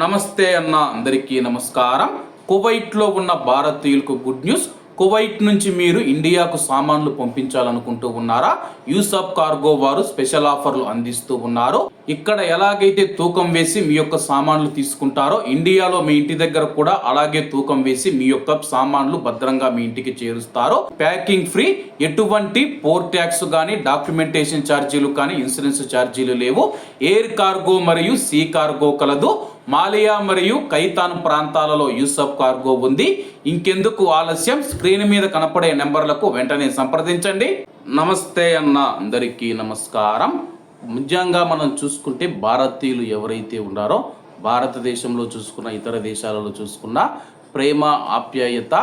నమస్తే అన్న అందరికీ నమస్కారం. కువైట్లో ఉన్న భారతీయులకు గుడ్ న్యూస్. కువైట్ నుంచి మీరు ఇండియాకు సామాన్లు పంపించాలనుకుంటూ ఉన్నారా? యూసఫ్ కార్గో వారు స్పెషల్ ఆఫర్లు అందిస్తూ ఉన్నారు. ఇక్కడ ఎలాగైతే తూకం వేసి మీ యొక్క సామాన్లు తీసుకుంటారో ఇండియాలో మీ ఇంటి దగ్గర కూడా అలాగే తూకం వేసి మీ యొక్క సామాన్లు భద్రంగా మీ ఇంటికి చేరుస్తారు. ప్యాకింగ్ ఫ్రీ ఎటువంటి పోర్ ట్యాక్స్ కానీ డాక్యుమెంటేషన్ ఛార్జీలు కానీ ఇన్సూరెన్స్ ఛార్జీలు లేవు. ఎయిర్ కార్గో మరియు సీ కార్గో కలదు. మాలియా మరియు కైతాన్ ప్రాంతాలలో యూసఫ్ కార్గో ఉంది. ఇంకెందుకు ఆలస్యం? స్క్రీన్ మీద కనపడే నెంబర్లకు వెంటనే సంప్రదించండి. నమస్తే అన్న అందరికీ నమస్కారం. ముఖ్యంగా మనం చూసుకుంటే భారతీయులు ఎవరైతే ఉన్నారో భారతదేశంలో చూసుకున్న ఇతర దేశాలలో చూసుకున్న ప్రేమ ఆప్యాయత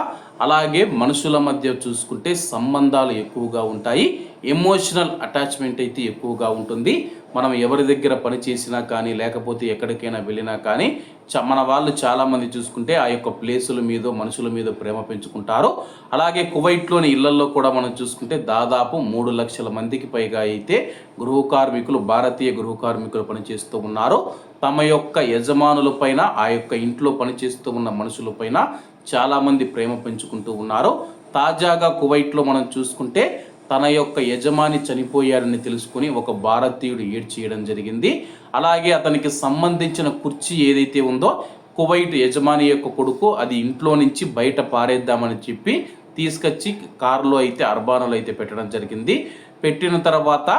అలాగే మనుషుల మధ్య చూసుకుంటే సంబంధాలు ఎక్కువగా ఉంటాయి. ఎమోషనల్ అటాచ్మెంట్ అయితే ఎక్కువగా ఉంటుంది. మనం ఎవరి దగ్గర పని చేసినా కానీ లేకపోతే ఎక్కడికైనా వెళ్ళినా కానీ చ- మన వాళ్ళు చాలామంది చూసుకుంటే ఆ యొక్క ప్లేసుల మీద మనుషుల మీద ప్రేమ పెంచుకుంటారు. అలాగే కువైట్లోని ఇళ్ళలో కూడా మనం చూసుకుంటే దాదాపు మూడు లక్షల మందికి పైగా అయితే గృహ కార్మికులు భారతీయ గృహ కార్మికులు పనిచేస్తూ ఉన్నారు. తమ యొక్క యజమానుల పైన ఆ యొక్క ఇంట్లో పనిచేస్తూ ఉన్న మనుషుల పైన చాలామంది ప్రేమ పెంచుకుంటూ ఉన్నారు తాజాగా కువైట్లో మనం చూసుకుంటే తన యొక్క యజమాని చనిపోయారని తెలుసుకుని ఒక భారతీయుడు ఏడ్చేయడం జరిగింది. అలాగే అతనికి సంబంధించిన కుర్చీ ఏదైతే ఉందో కువైట్ యజమాని యొక్క కొడుకు అది ఇంట్లో నుంచి బయట పారేద్దామని చెప్పి తీసుకొచ్చి కారులో అయితే అర్బానాలో అయితే పెట్టడం జరిగింది. పెట్టిన తర్వాత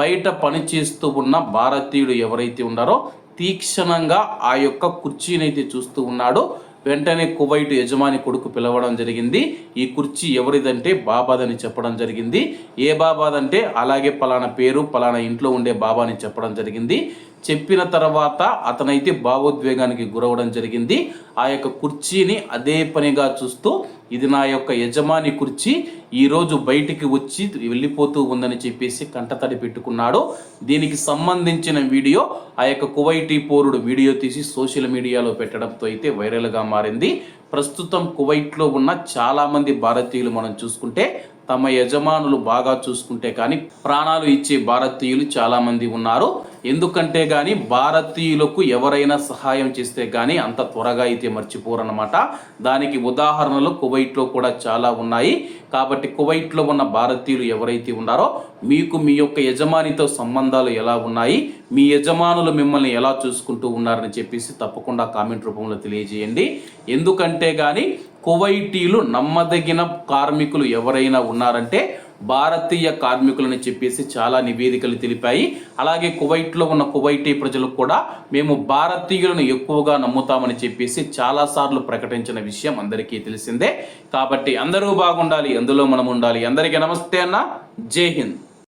బయట పని చేస్తూ ఉన్న భారతీయుడు ఎవరైతే ఉన్నారో తీక్షణంగా ఆ యొక్క కుర్చీనైతే చూస్తూ ఉన్నాడో. వెంటనే కువైట్ యజమాని కొడుకు పిలవడం జరిగింది. ఈ కుర్చీ ఎవరిదంటే బాబాదని చెప్పడం జరిగింది. ఏ బాబాదంటే అలాగే పలానా పేరు పలానా ఇంట్లో ఉండే బాబా అని చెప్పడం జరిగింది. చెప్పిన తర్వాత అతనైతే భావోద్వేగానికి గురవడం జరిగింది. ఆ యొక్క కుర్చీని అదే పనిగా చూస్తూ ఇది నా యొక్క యజమాని కుర్చీ ఈరోజు బయటికి వచ్చి వెళ్ళిపోతూ ఉందని చెప్పేసి కంటతడి పెట్టుకున్నాడు. దీనికి సంబంధించిన వీడియో ఆ యొక్క కువైటీ పౌరుడు వీడియో తీసి సోషల్ మీడియాలో పెట్టడంతో అయితే వైరల్గా మారింది. ప్రస్తుతం కువైట్లో ఉన్న చాలామంది భారతీయులు మనం చూసుకుంటే తమ యజమానులు బాగా చూసుకుంటే కానీ ప్రాణాలు ఇచ్చే భారతీయులు చాలామంది ఉన్నారు. ఎందుకంటే కానీ భారతీయులకు ఎవరైనా సహాయం చేస్తే కానీ అంత త్వరగా అయితే మర్చిపోరన్నమాట. దానికి ఉదాహరణలు కువైట్లో కూడా చాలా ఉన్నాయి. కాబట్టి కువైట్లో ఉన్న భారతీయులు ఎవరైతే ఉన్నారో మీకు మీ యొక్క యజమానితో సంబంధాలు ఎలా ఉన్నాయి? మీ యజమానులు మిమ్మల్ని ఎలా చూసుకుంటూ ఉన్నారని చెప్పేసి తప్పకుండా కామెంట్ రూపంలో తెలియజేయండి. ఎందుకంటే కానీ కువైటీలు నమ్మదగిన కార్మికులు ఎవరైనా ఉన్నారంటే భారతీయ కార్మికులని చెప్పేసి చాలా నివేదికలు తెలిపాయి. అలాగే కువైట్లో ఉన్న కువైటీ ప్రజలు కూడా మేము భారతీయులను ఎక్కువగా నమ్ముతామని చెప్పేసి చాలాసార్లు ప్రకటించిన విషయం అందరికీ తెలిసిందే. కాబట్టి అందరూ బాగుండాలి అందులో మనం ఉండాలి అందరికీ నమస్తే అన్న. జై హింద్.